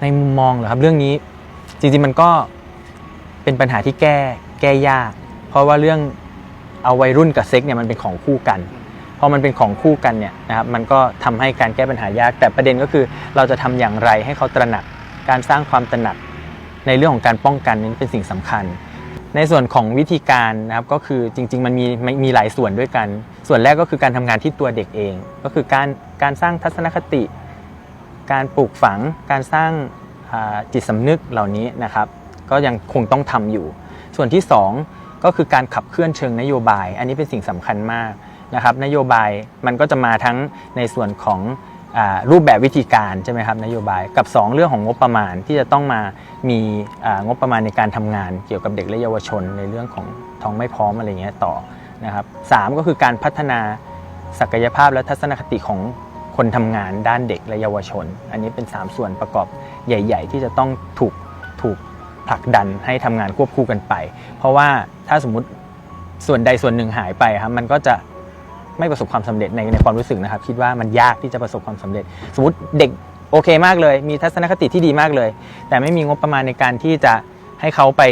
ในมุมมองเหรอครับ เรื่องนี้จริงๆมันก็เป็นปัญหาที่แก้แก้ยาก เพราะว่าเรื่องเอาวัยรุ่นกับเซ็กเนี่ยมันเป็นของคู่กันพอมันเป็นของคู่กันเนี่ยนะครับมันก็ทำให้การแก้ปัญหายาก แต่ประเด็นก็คือเราจะทำอย่างไรให้เขาตระหนัก การสร้างความตระหนัก ในเรื่องของการป้องกันนี่เป็นสิ่งสำคัญ ในส่วนของวิธีการนะครับก็คือจริง ๆ มันมีมีมีหลายส่วนด้วยกัน ส่วนแรกก็คือการทำงานที่ตัวเด็กเอง ก็คือการการสร้างทัศนคติ การปลูกฝังการสร้างจิตสำนึกเหล่านี้นะครับก็ยังคงต้องทำอยู่ ส่วนที่ 2 ก็คือการขับเคลื่อนเชิงนโยบาย อันนี้เป็นสิ่งสำคัญมากนะครับนโยบายมันก็จะมาทั้งในส่วนของอรูปแบบวิธีการใช่ไหมครับนโยบายกับ 2 เรื่องของงบประมาณที่จะต้องมามีงบประมาณในการทำงานเกี่ยวกับเด็กและเยาวชน ในเรื่องของท้องไม่พร้อมอะไรเงี้ยต่อนะครับสามก็คือการพัฒนาศักยภาพและทัศนคติของ คนทำงานด้านเด็กและเยาวชน อันนี้เป็น 3 ส่วนประกอบใหญ่ ๆ ที่จะต้องถูกถูกผลักดันให้ทำงานควบคู่กันไป เพราะว่าถ้าสมมติส่วนใดส่วนหนึ่งหายไปครับมันก็จะไม่ประสบความสำเร็จในในความรู้สึกนะครับ คิดว่ามันยากที่จะประสบความสำเร็จ สมมติเด็กโอเคมากเลย มีทัศนคติที่ดีมากเลย แต่ไม่มีงบประมาณในการที่จะให้เขาไป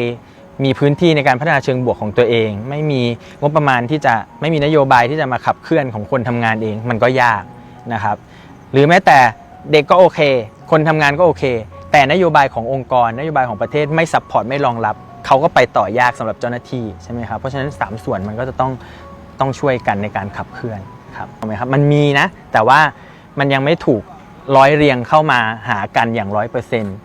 มีพื้นที่ในการพัฒนาเชิงบวกของตัวเอง ไม่มีงบประมาณที่จะไม่มีนโยบายที่จะมาขับเคลื่อนของคนทำงานเอง มันก็ยาก นะครับหรือแม้แต่เด็กก็โอเค คนทำงานก็โอเค แต่นโยบายขององค์กร นโยบายของประเทศไม่ซัพพอร์ตไม่รองรับ เขาก็ไปต่อยากสำหรับเจ้าหน้าที่ใช่ไหมครับเพราะฉะนั้น 3 ส่วนมันก็จะต้องต้องช่วยกันในการขับเคลื่อนครับถูกไหมครับมันมีนะ แต่ว่ามันยังไม่ถูกร้อยเรียงเข้ามาหากันอย่างร้อยเปอร์เซ็นต์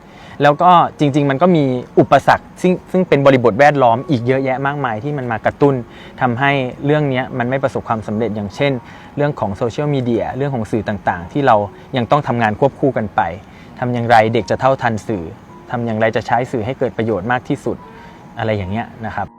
แล้วก็จริง ๆ มันก็มีอุปสรรคซึ่งซึ่งเป็นบริบทแวดล้อมอีกเยอะแยะมากมายที่มันมากระตุ้นทำให้เรื่องนี้มันไม่ประสบความสำเร็จอย่างเช่น เรื่องของโซเชียลมีเดียเรื่องของสื่อต่างๆ ที่เรายังต้องทำงานควบคู่กันไปทำอย่างไรเด็กจะเท่าทันสื่อทำอย่างไรจะใช้สื่อให้เกิดประโยชน์มากที่สุดอะไรอย่างเงี้ยนะครับ